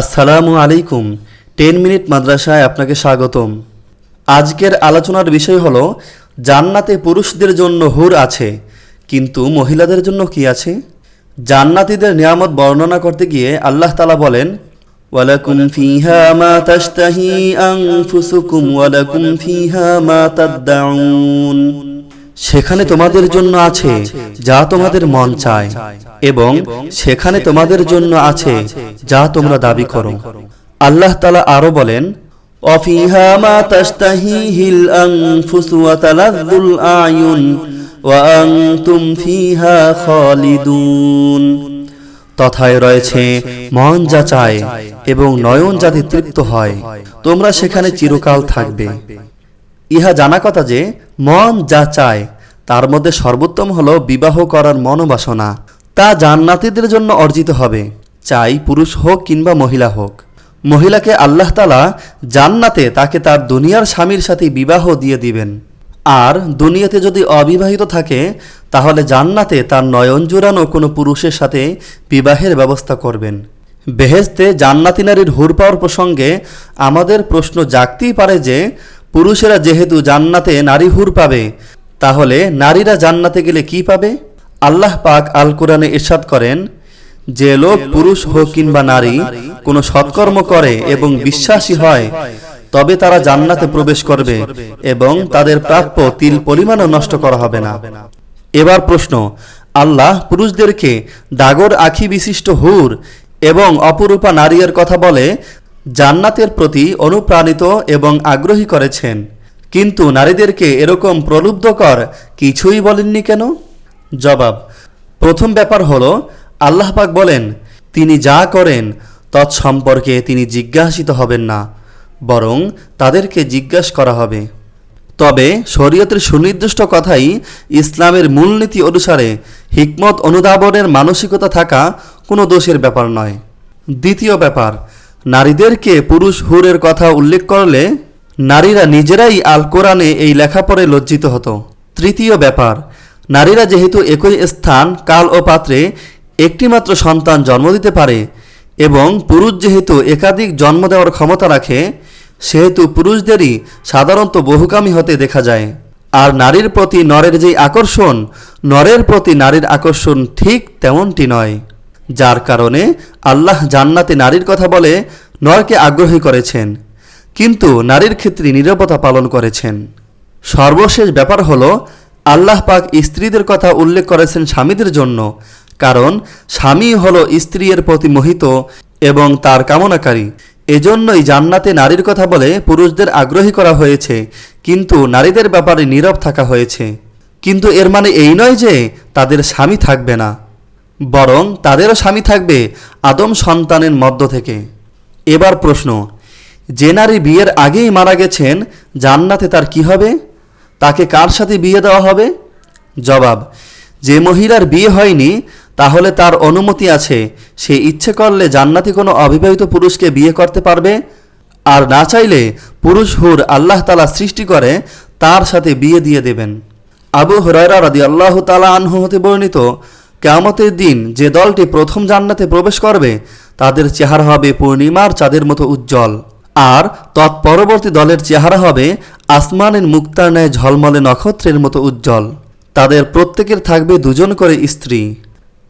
আসসালামু আলাইকুম। Ten minute মাদ্রাসায় আপনাকে স্বাগতম। আজকের আলোচনার বিষয় হলো, জান্নাতে পুরুষদের জন্য হুর আছে, কিন্তু মহিলাদের জন্য কি আছে? জান্নাতীদের নিয়ামত বর্ণনা করতে গিয়ে আল্লাহ তালা বলেন, ওয়ালাকুম ফিহা মা তাশতাহি আনফুসুকুম, ওয়ালাকুম ফিহা মা সেখানে তোমাদের জন্য আছে যা তোমাদের মন চায়, এবং সেখানে তোমাদের জন্য আছে যা তোমরা দাবি করো। আল্লাহ তালা আরও বলেন অফিহা তথায় রয়েছে, মন যা চায় এবং নয়ন যাতে তৃপ্ত হয়, তোমরা সেখানে চিরকাল থাকবে। ইহা জানা কথা যে, মন যা চায়, তার মধ্যে সর্বোত্তম হল বিবাহ করার মনোবাসনা। তা জান্নাতীদের জন্য অর্জিত হবে, চাই পুরুষ হোক কিংবা মহিলা হোক। মহিলাকে আল্লাহ তালা জান্নাতে তাকে তার দুনিয়ার স্বামীর সাথে বিবাহ দিয়ে দিবেন। আর দুনিয়াতে যদি অবিবাহিত থাকে, তাহলে জান্নাতে তার নয়ন জুড়ানো কোনো পুরুষের সাথে বিবাহের ব্যবস্থা করবেন। বেহেস্তে জান্নাতি নারীর হুর পাওয়ার প্রসঙ্গে আমাদের প্রশ্ন জাগতেই পারে যে পুরুষেরা যেহেতু জান্নাতে নারী হুর পাবে, তাহলে নারীরা জান্নাতে গেলে কি পাবে? আল্লাহ পাক আল কোরআনে ইরশাদ করেন, যে লোক পুরুষ হোক কিংবা নারী, কোনো সৎকর্ম করে এবং বিশ্বাসী হয়, তবে তারা জান্নাতে প্রবেশ করবে এবং তাদের প্রাপ্য তিল পরিমাণও নষ্ট করা হবে না। এবার প্রশ্ন, আল্লাহ পুরুষদেরকে ডাগর আখি বিশিষ্ট হুর এবং অপরূপা নারীর কথা বলে জান্নাতের প্রতি অনুপ্রাণিত এবং আগ্রহী করেছেন। কিন্তু নারীদেরকে এরকম প্রলুব্ধকর কিছুই বলেননি কেন? জবাব, প্রথম ব্যাপার হল, আল্লাহ পাক বলেন, তিনি যা করেন তৎসম্পর্কে তিনি জিজ্ঞাসিত হবেন না, বরং তাদেরকে জিজ্ঞাস করা হবে। তবে শরীয়তের সুনির্দিষ্ট কথাই ইসলামের মূলনীতি অনুসারে হিকমত অনুধাবনের মানসিকতা থাকা কোনো দোষের ব্যাপার নয়। দ্বিতীয় ব্যাপার নারীদেরকে পুরুষ হুরের কথা উল্লেখ করলে নারীরা নিজেরাই আল কোরআনে এই লেখা পড়ে লজ্জিত হতো। তৃতীয় ব্যাপার, নারীরা যেহেতু একই স্থান, কাল ও পাত্রে একটিমাত্র সন্তান জন্ম দিতে পারে এবং পুরুষ যেহেতু একাধিক জন্ম দেওয়ার ক্ষমতা রাখে, সেহেতু পুরুষদেরই সাধারণত বহুকামী হতে দেখা যায়। আর নারীর প্রতি নরের যেই আকর্ষণ, নরের প্রতি নারীর আকর্ষণ ঠিক তেমনটি নয়। যার কারণে আল্লাহ জান্নাতে নারীর কথা বলে নরকে আগ্রহী করেছেন, কিন্তু নারীর ক্ষেত্রে নিরাপত্তা পালন করেছেন। সর্বশেষ ব্যাপার হল, আল্লাহ পাক স্ত্রীদের কথা উল্লেখ করেছেন স্বামীদের জন্য, কারণ স্বামী হল স্ত্রীর প্রতি মোহিত এবং তার কামনাকারী। এজন্যই জান্নাতে নারীর কথা বলে পুরুষদের আগ্রহী করা হয়েছে, কিন্তু নারীদের ব্যাপারে নীরব থাকা হয়েছে। কিন্তু এর মানে এই নয় যে তাদের স্বামী থাকবে না। বরং তাদেরও স্বামী থাকবে আদম সন্তানের মধ্য থেকে। এবার প্রশ্ন, যে নারী বিয়ের আগেই মারা গেছেন, জান্নাতে তার কি হবে? তাকে কার সাথে বিয়ে দেওয়া হবে? জবাব, যে মহিলার বিয়ে হয়নি, তাহলে তার অনুমতি আছে। সে ইচ্ছে করলে জান্নাতি কোনো অবিবাহিত পুরুষকে বিয়ে করতে পারবে। আর না চাইলে পুরুষ হুর আল্লাহ তালা সৃষ্টি করে তার সাথে বিয়ে দিয়ে দেবেন। আবু হরাইরা রাদি আল্লাহ তালা আনহু হতে বর্ণিত কেয়ামতের দিন যে দলটি প্রথম জান্নাতে প্রবেশ করবে, তাদের চেহারা হবে পূর্ণিমার চাঁদের মতো উজ্জ্বল। আর তৎপরবর্তী দলের চেহারা হবে আসমানের মুক্তার ন্যায় ঝলমলে নক্ষত্রের মতো উজ্জ্বল। তাদের প্রত্যেকের থাকবে দুজন করে স্ত্রী।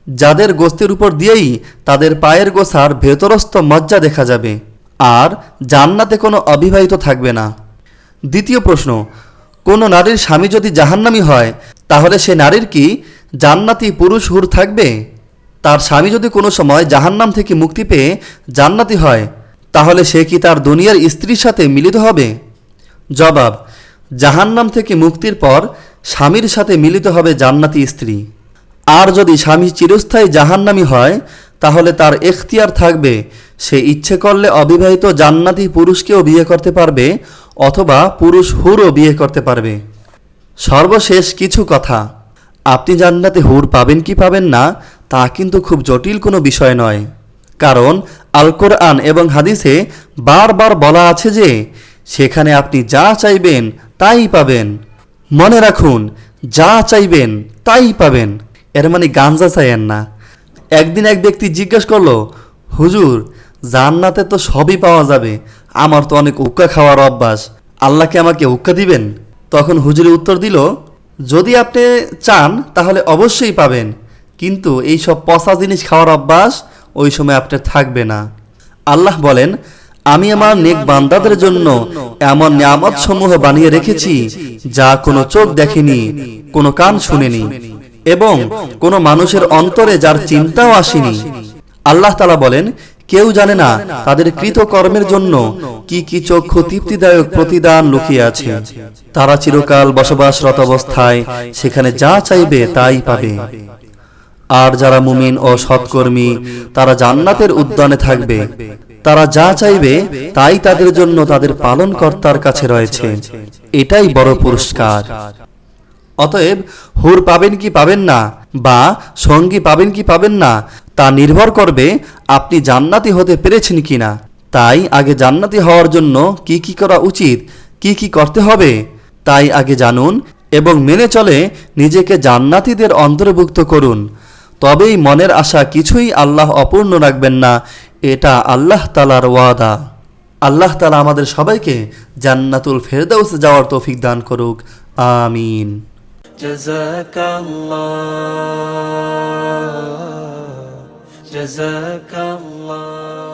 যাদের গোস্তের উপর দিয়েই তাদের পায়ের গোছার ভেতরস্থ মজ্জা দেখা যাবে। আর জান্নাতে কোনো অবিবাহিত থাকবে না। দ্বিতীয় প্রশ্ন, কোনো নারীর স্বামী যদি জাহান্নামী হয়, তাহলে সে নারীর কি? জান্নাতি পুরুষ হুর থাকবে? তার স্বামী যদি কোনো সময় জাহান্নাম থেকে মুক্তি পেয়ে জান্নাতি হয়, তাহলে সে কি তার দুনিয়ার স্ত্রীর সাথে মিলিত হবে? জবাব, জাহান্নাম থেকে মুক্তির পর স্বামীর সাথে মিলিত হবে জান্নাতি স্ত্রী। আর যদি স্বামী চিরস্থায়ী জাহান্নামী হয়, তাহলে তার এখতিয়ার থাকবে, সে ইচ্ছে করলে অবিবাহিত জান্নাতি পুরুষকেও বিয়ে করতে পারবে, অথবা পুরুষ হুরও বিয়ে করতে পারবে। সর্বশেষ কিছু কথা। আপনি জান্নাতে হুর পাবেন কি পাবেন না, তা কিন্তু খুব জটিল কোনো বিষয় নয়। কারণ আল কোরআন এবং হাদিসে বারবার বলা আছে যে, সেখানে আপনি যা চাইবেন তাই পাবেন। মনে রাখুন, যা চাইবেন তাই পাবেন। এর মানে গাঞ্জা চাইয়েন না। একদিন এক ব্যক্তি জিজ্ঞেস করল, হুজুর, জান্নাতে তো সবই পাওয়া যাবে, আমার তো অনেক উক্কা খাওয়ার অভ্যাস আল্লাহকে আমাকে উক্কা দিবেন? তখন হুজুরি উত্তর দিল যদি আপনি চান তাহলে অবশ্যই পাবেন। কিন্তু এই সব পচা জিনিস খাওয়ার অভ্যাস ওই সময় আপনার থাকবে না। আল্লাহ বলেন আমি আমার নেক বান্দাদের জন্য এমন নিয়ামত সমূহ বানিয়ে রেখেছি যা কোনো চোখ দেখেনি কোনো কান শুনেনি এবং কোনো মানুষের অন্তরে যার চিন্তাও আসেনি। আল্লাহ তালা বলেন কেউ জানে না তাদের কৃত কর্মের জন্য কি কি চক্ষু তৃপ্তিদায়ক প্রতিদান লুকিয়ে আছে। তারা চিরকাল বসবাসরত অবস্থায় সেখানে যা চাইবে তাই পাবে। আর যারা মুমিন ও সৎকর্মী তারা জান্নাতের উদ্যানে থাকবে। তারা যা চাইবে তাই তাদের জন্য তাদের পালনকর্তার কাছে রয়েছে। এটাই বড় পুরস্কার। অতএব হুর পাবেন কি পাবেন না বা সঙ্গী পাবেন কি পাবেন না তা নির্ভর করবে আপনি জান্নাতি হতে পেরেছেন কিনা তাই আগে জান্নাতি হওয়ার জন্য কি কি করা উচিত কি কি করতে হবে তাই আগে জানুন এবং মেনে চলে নিজেকে জান্নাতীদের অন্তর্ভুক্ত করুন তবেই মনের আশা কিছুই আল্লাহ অপূর্ণ রাখবেন না এটা আল্লাহ তালার ওয়াদা আল্লাহ তালা আমাদের সবাইকে জান্নাতুল ফেরদাউসে যাওয়ার তৌফিক দান করুক আমিন جزاك الله جزاك الله